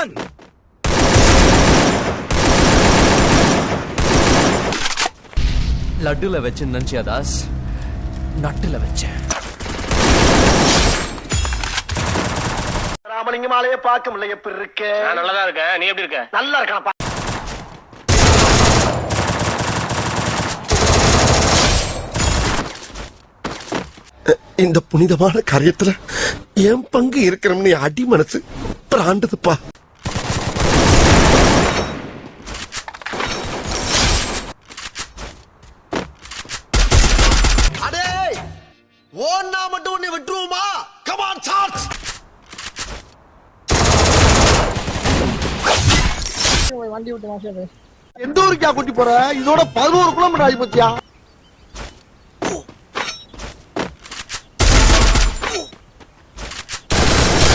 Attention! லட்டுல வச்சு நினைச்சியா தாஸ்? நட்டுல வச்சேன். ராமலிங்கம் ஆலையே பார்க்க முடியல எப்படி இருக்கு? நல்லதா இருக்கேன். நீ எப்படி இருக்க? நல்லா இருக்கானப்பா இந்த புனிதமான காரியத்துல என் பங்கு இருக்கிறோம்னு அடி மனசு பிராண்டதுப்பா அடே ஓன்னா மட்டும் உன்னை விட்டுருவோமா? கமான் சார்ஜ் வண்டி விட்டு எந்த ஊருக்கா கூட்டி போற? இதோட பதினோரு கிலோமீட்டர் ஆகி போச்சியா?